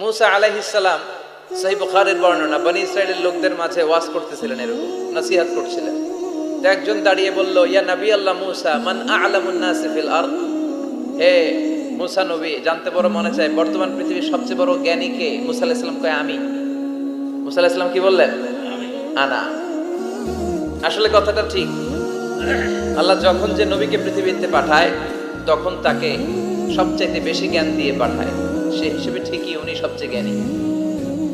মুসা আলাইহিসসালাম সহিহ বুখারীর বর্ণনা, বনি ইসরায়েলের লোকদের মাঝে ওয়াজ করতেছিলেন এরকম, নসিহত করছিলেন। তো একজন দাঁড়িয়ে বলল, ইয়া নবী আল্লাহ মুসা, মান আ'লামুন নাস ফিল হে মুসা নবী, জানতে বড় মনে চায় বর্তমান পৃথিবীর সবচেয়ে বড় জ্ঞানী কে? মুসা আলাইহিস সালাম কয়, আমি। মুসা আলাইহিসসালাম কি বললেন? আনা। আসলে কথাটা ঠিক। আল্লাহ যখন যে নবীকে পৃথিবীতে পাঠায়, তখন তাকে সবচাইতে বেশি জ্ঞান দিয়ে পাঠায়। সে হিসেবে ঠিকই উনি সবচেয়ে জ্ঞানী।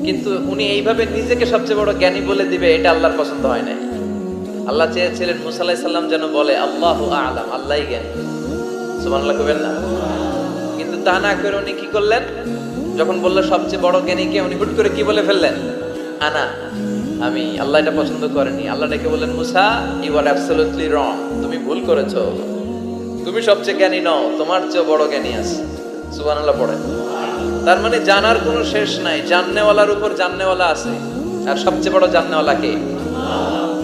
কিন্তু উনি এইভাবে নিজেকে সবচেয়ে বড় জ্ঞানী বলে দিবে, এটা আল্লাহর পছন্দ হয় নাই। আল্লাহ চেয়েছিলেন মুসা আলাইহিস সাল্লাম যেন বলে, আল্লাহ আলাম আল্লাহই জ্ঞানী। সুবহানাল্লাহ কবেন না? কিন্তু তা না করে উনি কি করলেন? যখন বলল, সবচেয়ে বড় জ্ঞানীকে উনি হুট করে কি বলে ফেললেন? আনা, আমি আল্লাহ এটা পছন্দ করেনি। আল্লাহ ডেকে বললেন, মুসা ইউ আর অ্যাবসলিউটলি রং তুমি ভুল করেছ। তুমি সবচেয়ে জ্ঞানী নও, তোমার চেয়ে বড় জ্ঞানী আছে। সুবান আল্লাহ পড়ে তার মানে জানার কোনো শেষ নাই। জাননেওয়ালার উপর জাননেওয়ালা আছে। আর সবচেয়ে বড় জাননেওয়ালা কে?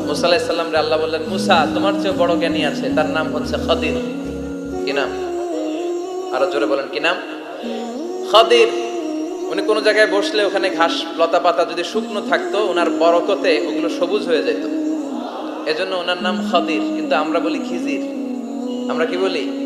মুসা আলাইহিস সালাম রে আল্লাহ বললেন, মুসা, তোমার চেয়ে বড় জ্ঞানী আছে। তার নাম হচ্ছে খদির। কি নাম? আরও জোরে বলেন, কি নাম? খদির। উনি কোনো জায়গায় বসলে ওখানে ঘাস, লতা পাতা যদি শুকনো থাকতো, ওনার বরকতে ওগুলো সবুজ হয়ে যেত। এজন্য ওনার নাম খদির, কিন্তু আমরা বলি খিজির। আমরা কি বলি?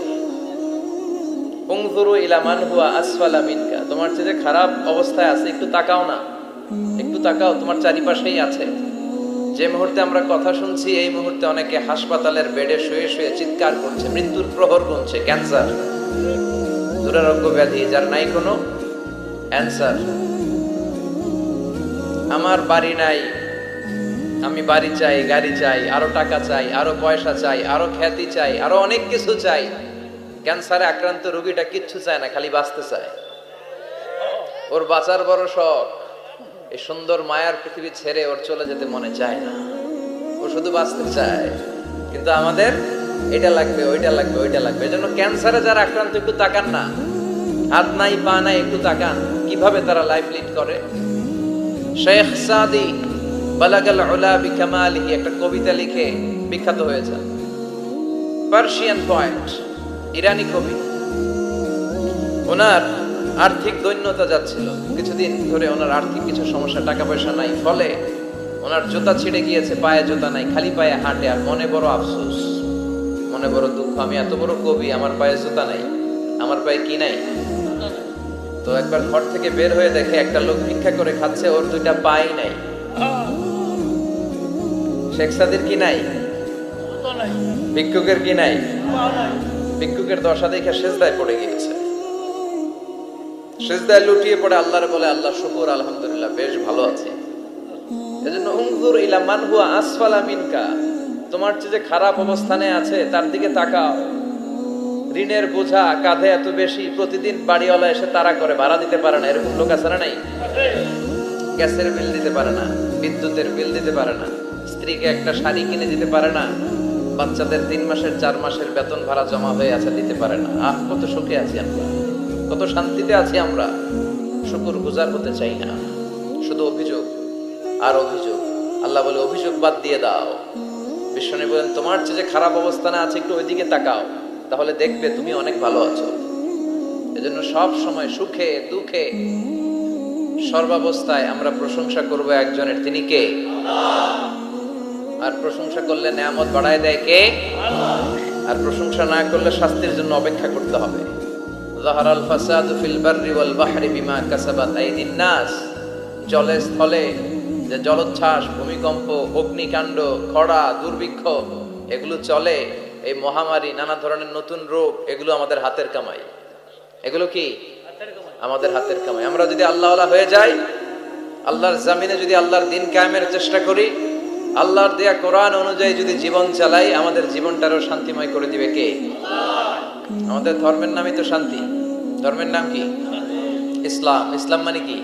উংজুরু ইলা হুয়া আসফালা মিনকা। তোমার যে খারাপ অবস্থায় আছে, একটু তাকাও না। একটু তাকাও, তোমার চারিপাশেই আছে। যে মুহূর্তে আমরা কথা শুনছি, এই মুহূর্তে অনেকে হাসপাতালের বেডে শুয়ে শুয়ে চিৎকার করছে, মৃত্যুর প্রহর গুনছে, ক্যান্সার। দুরারোগ্য ব্যাধি, যার নাই কোনো অ্যান্সার। আমার বাড়ি নাই, আমি বাড়ি চাই, গাড়ি চাই, আরও টাকা চাই, আরও পয়সা চাই, আরও খ্যাতি চাই, আরও অনেক কিছু চাই। ক্যান্সারে আক্রান্ত রোগীটা কিচ্ছু চায় না, খালি বাঁচতে চায়। ওর বাঁচার বড় শখ। এই সুন্দর মায়ার পৃথিবী ছেড়ে ওর চলে যেতে মনে চায় না। ও শুধু বাঁচতে চায়। কিন্তু আমাদের এটা লাগবে, ওইটা লাগবে ওইটা লাগবে। এজন্য ক্যান্সারে যারা আক্রান্ত, একটু তাকান না। হাত নাই, পা নাই, একটু তাকান। কীভাবে তারা লাইফ লিড করে? শেখ সাদি বালাগাল উলা বিকামালিহি একটা কবিতা লিখে বিখ্যাত হয়েছে পার্সিয়ান পয়েন্ট ইরানি কবি। ওনার আর্থিক দৈন্যতা যাচ্ছিল। কিছুদিন ধরে ওনার আর্থিক কিছু সমস্যা টাকা পয়সা নাই, ফলে ওনার জুতা ছিঁড়ে গিয়েছে, পায়ে জুতা নাই, খালি পায়ে হাঁটে, আর মনে বড় আফসোস, মনে বড় দুঃখ। আমি এত বড় কবি, আমার পায়ে জুতা নাই, আমার পায়ে কি নাই? তো একবার ঘর থেকে বের হয়ে দেখে একটা লোক ভিক্ষা করে খাচ্ছে, ওর দুইটা পাই নাই। শেখ সাদির কি নাই? ভিক্ষুকের কি নাই? ভিক্ষুকের দশা দেখে সেজদায় পড়ে গিয়েছে। সেজদায় লুটিয়ে পড়ে আল্লাহর বলে, আল্লাহ, শুকুর, আলহামদুলিল্লাহ, বেশ ভালো আছি। এজন্য ইলা আসফালা মিনকা। তোমার যে খারাপ অবস্থানে আছে, তার দিকে তাকাও। ঋণের বোঝা কাঁধে এত বেশি, প্রতিদিন বাড়িওয়ালা এসে তারা করে, ভাড়া দিতে পারে না। এরকম লোক আছে নাই? গ্যাসের বিল দিতে পারে না, বিদ্যুতের বিল দিতে পারে না, স্ত্রীকে একটা শাড়ি কিনে দিতে পারে না। বাচ্চাদের তিন মাসের, চার মাসের বেতন ভাড়া জমা হয়ে আছে, দিতে পারে না। আহ, কত সুখে আছি আমরা। কত শান্তিতে আছি আমরা। শুকুর গুজার হতে চাই না। শুধু অভিযোগ আর অভিযোগ। আল্লাহ বলে, অভিযোগ বাদ দিয়ে দাও। বিশ্বনী বলেন, তোমার চেয়ে যে খারাপ অবস্থানে আছে, একটু ওইদিকে তাকাও। তাহলে দেখবে তুমি অনেক ভালো আছো। এজন্য সব সময় সুখে, দুঃখে সর্বাবস্থায় আমরা প্রশংসা করব একজনের। তিনি কে? আর প্রশংসা করলে নেয়ামত বাড়ায় দেয় কে? আর প্রশংসা না করলে শাস্তির জন্য অপেক্ষা করতে হবে। জাহারাল ফাসাদু ফিল বাররি ওয়াল বাহরি বিমা কাসাবাত আইদিন নাস। জলে স্থলে যে জলোচ্ছ্বাস ভূমিকম্প অগ্নিকাণ্ড খরা দুর্ভিক্ষ এগুলো চলে এই মহামারী নানা ধরনের নতুন রোগ এগুলো আমাদের হাতের কামাই। এগুলো কি? আমাদের হাতের কামাই। আমরা যদি আল্লাহওয়ালা হয়ে যাই আল্লাহর জামিনে যদি আল্লাহর দিন কায়েমের চেষ্টা করি আল্লাহর দেয়া কোরআন অনুযায়ী যদি জীবন চালাই, আমাদের জীবনটারও শান্তিময় করে দিবে কে? আমাদের ধর্মের নামই তো শান্তি। ধর্মের নাম কি? ইসলাম। ইসলাম মানে কি?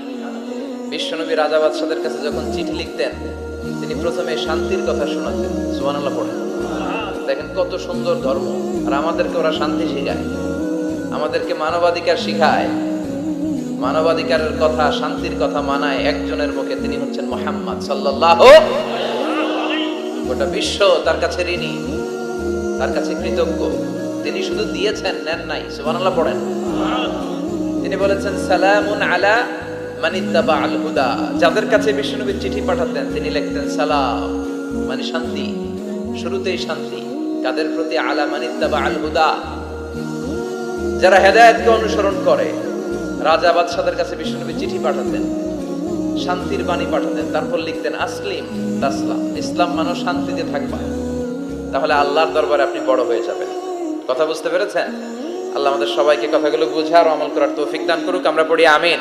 বিশ্বনবী রাজা বাদশাদের কাছে যখন চিঠি লিখতেন, তিনি প্রথমে শান্তির কথা শোনাতেন। সুবহানাল্লাহ পড়েন। দেখেন কত সুন্দর ধর্ম। আর আমাদেরকে ওরা শান্তি শেখায়। আমাদেরকে মানবাধিকার শিখায়। মানবাধিকারের কথা, শান্তির কথা মানায় একজনের মুখে তিনি হচ্ছেন মোহাম্মদ সাল্লাল্লাহু গোটা বিশ্ব তার কাছে ঋণী, তার কাছে কৃতজ্ঞ। তিনি শুধু দিয়েছেন, নেন নাই, সুবহানাল্লাহ পড়েন। তিনি বলেছেন, সালামুন আলা মানিত্তাবা আল হুদা। যাদের কাছে বিষ্ণুনবী চিঠি পাঠাতেন, তিনি লিখতেন, সালাম মানে শান্তি, শুরুতেই শান্তি, কাদের প্রতি আলা মানিত্তাবা আল হুদা? যারা হেদায়েতকে অনুসরণ করে, রাজা বাদশাদের কাছে বিষ্ণুনবী চিঠি পাঠাতেন শান্তির বাণী পাঠাতেন, তারপর লিখতেন, আসলিম, তাসলাম। ইসলাম মানুষ শান্তিতে থাকবা। তাহলে আল্লাহর দরবারে আপনি বড় হয়ে যাবেন। কথা বুঝতে পেরেছেন? আল্লাহ আমাদের সবাইকে কথাগুলো বুঝে আর আমল করার তৌফিক দান করুক। আমরা পড়ি আমিন।